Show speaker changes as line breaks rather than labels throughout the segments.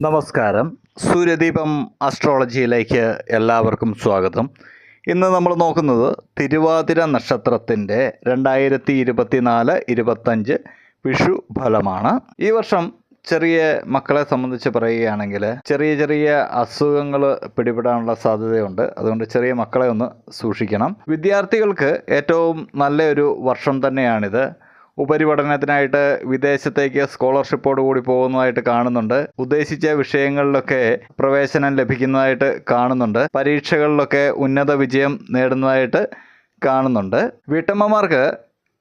നമസ്കാരം. സൂര്യദീപം അസ്ട്രോളജിയിലേക്ക് എല്ലാവർക്കും സ്വാഗതം. ഇന്ന് നമ്മൾ നോക്കുന്നത് തിരുവാതിര നക്ഷത്രത്തിന്റെ രണ്ടായിരത്തി ഇരുപത്തിനാല് ഇരുപത്തഞ്ച് വിഷു ഫലമാണ്. ഈ വർഷം ചെറിയ മക്കളെ സംബന്ധിച്ച് പറയുകയാണെങ്കിൽ ചെറിയ ചെറിയ അസുഖങ്ങൾ പിടിപെടാനുള്ള സാധ്യതയുണ്ട്. അതുകൊണ്ട് ചെറിയ മക്കളെ ഒന്ന് സൂക്ഷിക്കണം. വിദ്യാർത്ഥികൾക്ക് ഏറ്റവും നല്ലൊരു വർഷം തന്നെയാണിത്. ഉപരിപഠനത്തിനായിട്ട് വിദേശത്തേക്ക് സ്കോളർഷിപ്പോട് കൂടി പോകുന്നതായിട്ട് കാണുന്നുണ്ട്. ഉദ്ദേശിച്ച വിഷയങ്ങളിലൊക്കെ പ്രവേശനം ലഭിക്കുന്നതായിട്ട് കാണുന്നുണ്ട്. പരീക്ഷകളിലൊക്കെ ഉന്നത വിജയം നേടുന്നതായിട്ട് കാണുന്നുണ്ട്. വീട്ടമ്മമാർക്ക്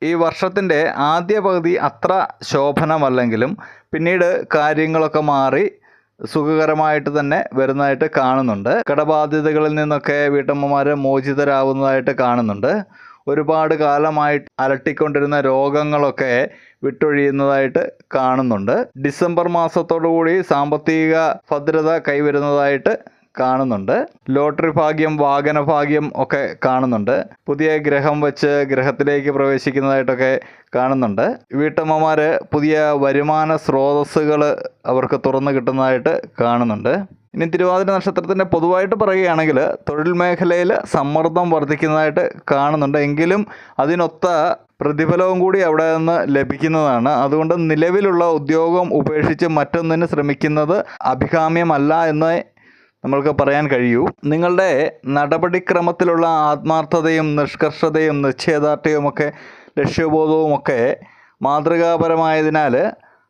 ഈ വർഷത്തിന്റെ ആദ്യ പകുതി അത്ര ശോഭനമല്ലെങ്കിലും പിന്നീട് കാര്യങ്ങളൊക്കെ മാറി സുഖകരമായിട്ട് തന്നെ വരുന്നതായിട്ട് കാണുന്നുണ്ട്. കടബാധ്യതകളിൽ നിന്നൊക്കെ വീട്ടമ്മമാർ മോചിതരാവുന്നതായിട്ട് കാണുന്നുണ്ട്. ഒരുപാട് കാലമായിട്ട് അലട്ടിക്കൊണ്ടിരുന്ന രോഗങ്ങളൊക്കെ വിട്ടൊഴിയുന്നതായിട്ട് കാണുന്നുണ്ട്. ഡിസംബർ മാസത്തോടുകൂടി സാമ്പത്തിക ഭദ്രത കൈവരുന്നതായിട്ട് കാണുന്നുണ്ട്. ലോട്ടറി ഭാഗ്യം വാഹന ഭാഗ്യം ഒക്കെ കാണുന്നുണ്ട്. പുതിയ ഗ്രഹം വെച്ച് ഗ്രഹത്തിലേക്ക് പ്രവേശിക്കുന്നതായിട്ടൊക്കെ കാണുന്നുണ്ട്. വീട്ടമ്മമാർ പുതിയ വരുമാന സ്രോതസ്സുകൾ അവർക്ക് തുറന്നു കിട്ടുന്നതായിട്ട് കാണുന്നുണ്ട്. ഇനി തിരുവാതിര നക്ഷത്രത്തിന്റെ പൊതുവായിട്ട് പറയുകയാണെങ്കിൽ തൊഴിൽ മേഖലയിൽ സമ്മർദ്ദം വർദ്ധിക്കുന്നതായിട്ട് കാണുന്നുണ്ട്. എങ്കിലും അതിനൊത്ത പ്രതിഫലവും കൂടി അവിടെ നിന്ന് ലഭിക്കുന്നതാണ്. അതുകൊണ്ട് നിലവിലുള്ള ഉദ്യോഗം ഉപേക്ഷിച്ച് മറ്റൊന്നിന് ശ്രമിക്കുന്നത് അഭികാമ്യമല്ല എന്ന് നമ്മൾക്ക് പറയാൻ കഴിയൂ. നിങ്ങളുടെ നടപടിക്രമത്തിലുള്ള ആത്മാർത്ഥതയും നിഷ്കർഷതയും നിശ്ചയദാർഢ്യവുമൊക്കെ ലക്ഷ്യബോധവുമൊക്കെ മാതൃകാപരമായതിനാൽ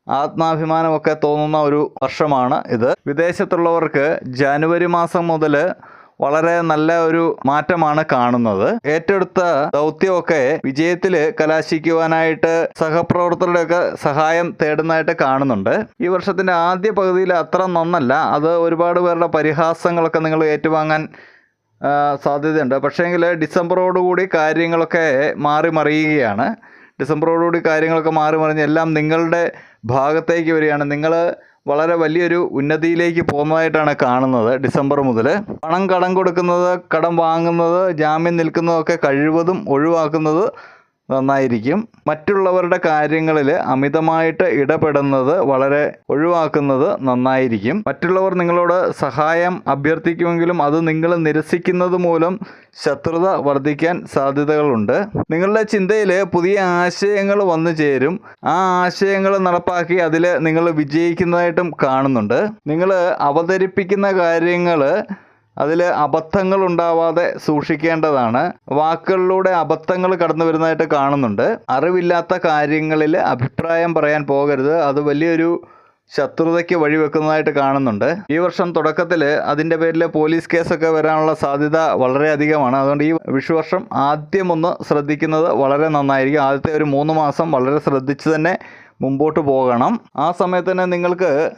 ആത്മാഭിമാനമൊക്കെ തോന്നുന്ന ഒരു വർഷമാണ് ഇത്. വിദേശത്തുള്ളവർക്ക് ജനുവരി മാസം മുതൽ വളരെ നല്ല ഒരു മാറ്റമാണ് കാണുന്നത്. ഏറ്റെടുത്ത ദൗത്യമൊക്കെ വിജയത്തിൽ കലാശിക്കുവാനായിട്ട് സഹപ്രവർത്തകരുടെയൊക്കെ സഹായം തേടുന്നതായിട്ട് കാണുന്നുണ്ട്. ഈ വർഷത്തിന്റെ ആദ്യ പകുതിയിൽ അത്ര നന്നല്ല. അത് ഒരുപാട് പേരുടെ പരിഹാസങ്ങളൊക്കെ നിങ്ങൾ ഏറ്റുവാങ്ങാൻ സാധ്യതയുണ്ട്. പക്ഷേങ്കിൽ ഡിസംബറോടുകൂടി കാര്യങ്ങളൊക്കെ മാറി മറിയുകയാണ്. ഡിസംബറോടുകൂടി കാര്യങ്ങളൊക്കെ മാറി മറിഞ്ഞ് എല്ലാം നിങ്ങളുടെ ഭാഗത്തേക്ക് വരികയാണ്. നിങ്ങൾ വളരെ വലിയൊരു ഉന്നതിയിലേക്ക് പോകുന്നതായിട്ടാണ് കാണുന്നത് ഡിസംബർ മുതൽ പണം കടം കൊടുക്കുന്നത് കടം വാങ്ങുന്നത് ജാമ്യം നിൽക്കുന്നതൊക്കെ കഴിവതും ഒഴിവാക്കുന്നത് നന്നായിരിക്കും. മറ്റുള്ളവരുടെ കാര്യങ്ങളിൽ അമിതമായിട്ട് ഇടപെടുന്നത് വളരെ ഒഴിവാക്കുന്നത് നന്നായിരിക്കും. മറ്റുള്ളവർ നിങ്ങളോട് സഹായം അഭ്യർത്ഥിക്കുമെങ്കിലും അത് നിങ്ങൾ നിരസിക്കുന്നത് മൂലം ശത്രുത വർദ്ധിക്കാൻ സാധ്യതകളുണ്ട്. നിങ്ങളുടെ ചിന്തയിൽ പുതിയ ആശയങ്ങൾ വന്നു ചേരും. ആ ആശയങ്ങൾ നടപ്പാക്കി അതിൽ നിങ്ങൾ വിജയിക്കുന്നതായിട്ടും കാണുന്നുണ്ട്. നിങ്ങൾ അവതരിപ്പിക്കുന്ന കാര്യങ്ങൾ അതിൽ അബദ്ധങ്ങൾ ഉണ്ടാവാതെ സൂക്ഷിക്കേണ്ടതാണ്. വാക്കുകളിലൂടെ അബദ്ധങ്ങൾ കടന്നു വരുന്നതായിട്ട് കാണുന്നുണ്ട്. അറിവില്ലാത്ത കാര്യങ്ങളിൽ അഭിപ്രായം പറയാൻ പോകരുത്. അത് വലിയൊരു ശത്രുതയ്ക്ക് വഴിവെക്കുന്നതായിട്ട് കാണുന്നുണ്ട്. ഈ വർഷം തുടക്കത്തിൽ അതിന്റെ പേരിൽ പോലീസ് കേസൊക്കെ വരാനുള്ള സാധ്യത വളരെയധികമാണ് അതുകൊണ്ട് ഈ വിഷുവർഷം ആദ്യമൊന്ന് ശ്രദ്ധിക്കുന്നത് വളരെ നന്നായിരിക്കും. ആദ്യത്തെ ഒരു മൂന്ന് മാസം വളരെ ശ്രദ്ധിച്ച് തന്നെ മുമ്പോട്ട് പോകണം. ആ സമയത്ത് തന്നെ നിങ്ങൾക്ക്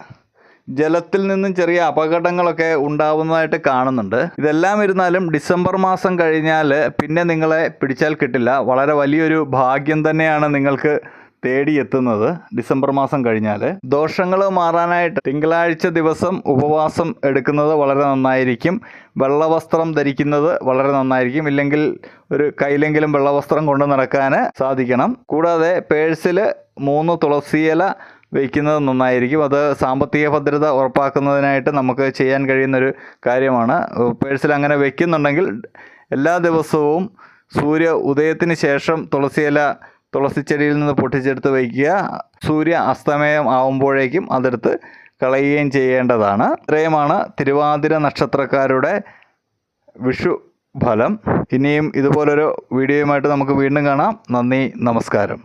ജലത്തിൽ നിന്നും ചെറിയ അപകടങ്ങളൊക്കെ ഉണ്ടാവുന്നതായിട്ട് കാണുന്നുണ്ട്. ഇതെല്ലാം ഇരുന്നാലും ഡിസംബർ മാസം കഴിഞ്ഞാൽ പിന്നെ നിങ്ങളെ പിടിച്ചാൽ കിട്ടില്ല. വളരെ വലിയൊരു ഭാഗ്യം തന്നെയാണ് നിങ്ങൾക്ക് തേടിയെത്തുന്നത് ഡിസംബർ മാസം കഴിഞ്ഞാൽ. ദോഷങ്ങൾ മാറാനായിട്ട് തിങ്കളാഴ്ച ദിവസം ഉപവാസം എടുക്കുന്നത് വളരെ നന്നായിരിക്കും. വെള്ളവസ്ത്രം ധരിക്കുന്നത് വളരെ നന്നായിരിക്കും. ഇല്ലെങ്കിൽ ഒരു കയ്യിലെങ്കിലും വെള്ളവസ്ത്രം കൊണ്ട് നടക്കാൻ സാധിക്കണം. കൂടാതെ പേഴ്സിൽ മൂന്ന് തുളസിയില വയ്ക്കുന്നത് നന്നായിരിക്കും. അത് സാമ്പത്തിക ഭദ്രത ഉറപ്പാക്കുന്നതിനായിട്ട് നമുക്ക് ചെയ്യാൻ കഴിയുന്നൊരു കാര്യമാണ്. പേഴ്സിൽ അങ്ങനെ വയ്ക്കുന്നുണ്ടെങ്കിൽ എല്ലാ ദിവസവും സൂര്യ ഉദയത്തിന് ശേഷം തുളസിയില തുളസിച്ചെടിയിൽ നിന്ന് പൊട്ടിച്ചെടുത്ത് വയ്ക്കുക. സൂര്യ അസ്തമയം ആവുമ്പോഴേക്കും അതെടുത്ത് കളയുകയും ചെയ്യേണ്ടതാണ്. ഇത്രയുമാണ് തിരുവാതിര നക്ഷത്രക്കാരുടെ വിഷു ഫലം ഇനിയും ഇതുപോലൊരു വീഡിയോയുമായിട്ട് നമുക്ക് വീണ്ടും കാണാം. നന്ദി നമസ്കാരം.